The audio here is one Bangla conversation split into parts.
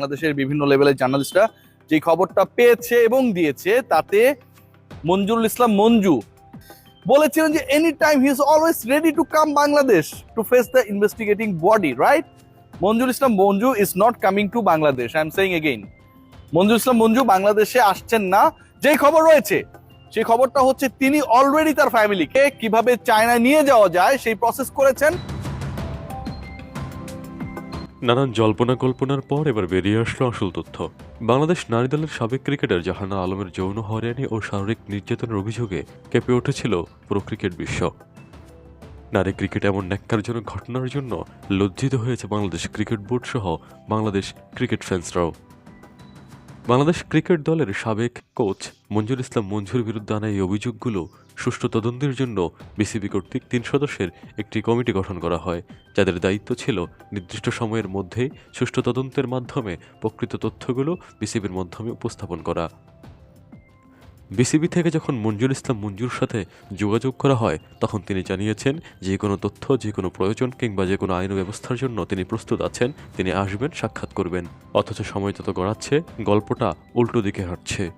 বাংলাদেশের বিভিন্ন লেভেলের জার্নালিস্টরা যে খবরটা পেয়েছে এবং দিয়েছে, তাতে মঞ্জুরুল ইসলাম মঞ্জু বলেছিলেন যে any time he is always ready to come Bangladesh to face the investigating body right Manjur Islam Manju is not coming to Bangladesh I am saying again Manjur Islam Manju বাংলাদেশে আসছেন না। যেই খবর রয়েছে, সেই খবরটা হচ্ছে তিনি অলরেডি তার ফ্যামিলিকে কীভাবে চায়নায় নিয়ে যাওয়া যায়, সেই প্রসেস করেছেন। নানান জল্পনা কল্পনার পর এবার বেরিয়ে আসলো আসল তথ্য। বাংলাদেশ নারী দলের সাবেক ক্রিকেটার জাহানা আলমের যৌন হরিয়ানি ও শারীরিক নির্যাতনের অভিযোগে কেঁপে উঠেছিল পুরো ক্রিকেট বিশ্ব। নারী ক্রিকেট এমন ন্যাক্কারজনক ঘটনার জন্য লজ্জিত হয়েছে বাংলাদেশ ক্রিকেট বোর্ড সহ বাংলাদেশ ক্রিকেট ফ্যান্সরাও। বাংলাদেশ ক্রিকেট দলের সাবেক কোচ মঞ্জুর ইসলাম মঞ্জুর বিরুদ্ধে আনা এই অভিযোগগুলো সুষ্ঠু তদন্তের জন্য বিসিবি কর্তৃক তিন সদস্যের একটি কমিটি গঠন করা হয়, যাদের দায়িত্ব ছিল নির্দিষ্ট সময়ের মধ্যে সুষ্ঠু তদন্তের মাধ্যমে প্রকৃত তথ্যগুলো বিসিবির মাধ্যমে উপস্থাপন করা। বিসিবি থেকে যখন মঞ্জুর ইসলাম মঞ্জুর সাথে যোগাযোগ করা হয়, তখন তিনি জানিয়েছেন, যে কোনো তথ্য, যে কোনো প্রয়োজন কিংবা যে কোনো আইন ব্যবস্থার জন্য তিনি প্রস্তুত আছেন, তিনি আসবেন, সাক্ষাৎ করবেন। অথচ সময় যত গড়াচ্ছে, গল্পটা উল্টো দিকে হাঁটছে।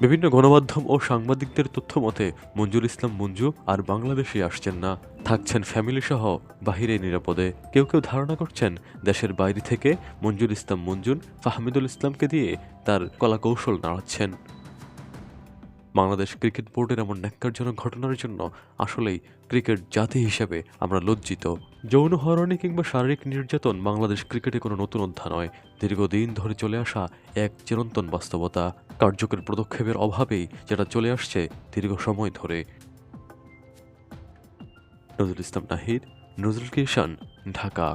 বিভিন্ন গণমাধ্যম ও সাংবাদিকদের তথ্য মতে, মঞ্জুর ইসলাম মঞ্জু আর বাংলাদেশে আসছেন না। থাকছেন ফ্যামিলি সহ বাহিরে নিরাপদে। কেউ কেউ ধারণা করছেন, দেশের বাইরে থেকে মঞ্জুর ইসলাম মঞ্জুর ফাহমিদুল ইসলামকে দিয়ে তার কলা কৌশল নাড়াচ্ছেন। বাংলাদেশ ক্রিকেট বোর্ডের এমন ন্যাক্কারজনক ঘটনার জন্য আসলেই ক্রিকেট জাতি হিসেবে আমরা লজ্জিত। যৌন হয়রানি কিংবা শারীরিক নির্যাতন বাংলাদেশ ক্রিকেটে কোনো নতুন অধ্যায় নয়। দীর্ঘদিন ধরে চলে আসা এক চিরন্তন বাস্তবতা, কার্যকর পদক্ষেপের অভাবেই যেটা চলে আসছে দীর্ঘ সময় ধরে। নজরুল ইসলাম নাহিদ, নজরুল কিষান ঢাকা।